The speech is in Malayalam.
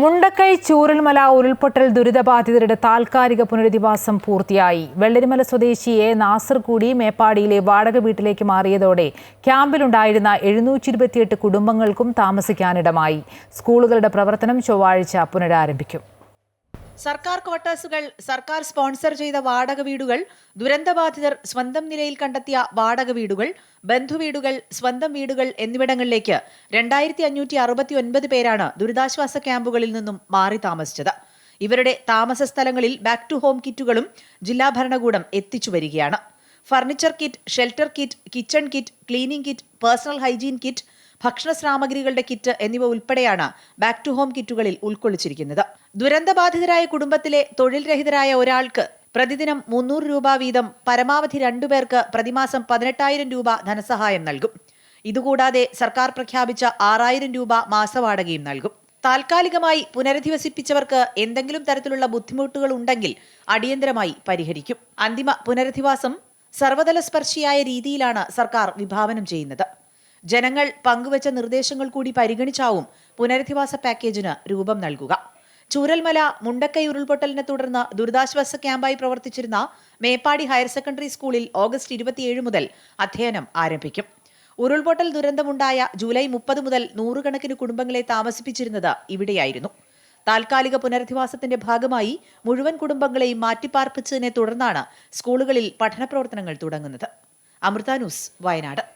മുണ്ടക്കൈ ചൂരൽമല ഉരുൾപൊട്ടൽ ദുരിതബാധിതരുടെ താൽക്കാലിക പുനരധിവാസം പൂർത്തിയായി. വെള്ളരിമല സ്വദേശി എ നാസർ കൂടി മേപ്പാടിയിലെ വാടക വീട്ടിലേക്ക് മാറിയതോടെ ക്യാമ്പിലുണ്ടായിരുന്ന എഴുന്നൂറ്റി ഇരുപത്തിയെട്ട് കുടുംബങ്ങൾക്കും താമസിക്കാനിടമായി. സ്കൂളുകളുടെ പ്രവർത്തനം ചൊവ്വാഴ്ച പുനരാരംഭിക്കും. സർക്കാർ ക്വാർട്ടേഴ്സുകൾ സർക്കാർ സ്പോൺസർ ചെയ്ത വാടക വീടുകൾ ദുരന്തബാധിതർ സ്വന്തം നിലയിൽ കണ്ടെത്തിയ വാടക വീടുകൾ ബന്ധുവീടുകൾ സ്വന്തം വീടുകൾ എന്നിവിടങ്ങളിലേക്ക് രണ്ടായിരത്തി അഞ്ഞൂറ്റി അറുപത്തി ഒൻപത് പേരാണ് ദുരിതാശ്വാസ ക്യാമ്പുകളിൽ നിന്നും മാറി താമസിച്ചത്. ഇവരുടെ താമസ സ്ഥലങ്ങളിൽ ബാക്ക് ടു ഹോം കിറ്റുകളും ജില്ലാ ഭരണകൂടം എത്തിച്ചു വരികയാണ്. Furniture kit shelter kit kitchen kit cleaning kit personal hygiene kit ഭക്ഷണ സാമഗ്രികളുടെ കിറ്റ് എന്നിവ ഉൾപ്പെടെയാണ് ബാക്ക് ടു ഹോം കിറ്റുകളിൽ ഉൾക്കൊള്ളിച്ചിരിക്കുന്നത്. ദുരന്തബാധിതരായ കുടുംബത്തിലെ തൊഴിൽ രഹിതരായ ഒരാൾക്ക് പ്രതിദിനം മുന്നൂറ് രൂപ വീതം പരമാവധി രണ്ടുപേർക്ക് പ്രതിമാസം പതിനെട്ടായിരം രൂപ ധനസഹായം നൽകും. ഇതുകൂടാതെ സർക്കാർ പ്രഖ്യാപിച്ച ആറായിരം രൂപ മാസവാടകയും നൽകും. താൽക്കാലികമായി പുനരധിവസിപ്പിച്ചവർക്ക് എന്തെങ്കിലും തരത്തിലുള്ള ബുദ്ധിമുട്ടുകൾ ഉണ്ടെങ്കിൽ അടിയന്തരമായി പരിഹരിക്കും. അന്തിമ പുനരധിവാസം സർവതല സ്പർശിയായ രീതിയിലാണ് സർക്കാർ വിഭാവനം ചെയ്യുന്നത്. ജനങ്ങൾ പങ്കുവച്ച നിർദ്ദേശങ്ങൾ കൂടി പരിഗണിച്ചാവും പുനരധിവാസ പാക്കേജിന് രൂപം നൽകുക. ചൂരൽമല മുണ്ടക്കൈ ഉരുൾപൊട്ടലിനെ തുടർന്ന് ദുരിതാശ്വാസ ക്യാമ്പായി പ്രവർത്തിച്ചിരുന്ന മേപ്പാടി ഹയർ സെക്കൻഡറി സ്കൂളിൽ ഓഗസ്റ്റ് ഇരുപത്തിയേഴ് മുതൽ അധ്യയനം ആരംഭിക്കും. ഉരുൾപൊട്ടൽ ദുരന്തമുണ്ടായ ജൂലൈ മുപ്പത് മുതൽ നൂറുകണക്കിന് കുടുംബങ്ങളെ താമസിപ്പിച്ചിരുന്നത് ഇവിടെയായിരുന്നു. താൽക്കാലിക പുനരധിവാസത്തിന്റെ ഭാഗമായി മുഴുവൻ കുടുംബങ്ങളെയും മാറ്റിപ്പാർപ്പിച്ചതിനെ തുടർന്നാണ് സ്കൂളുകളിൽ പഠന പ്രവർത്തനങ്ങൾ തുടങ്ങുന്നത്. അമൃത ന്യൂസ് വയനാട്.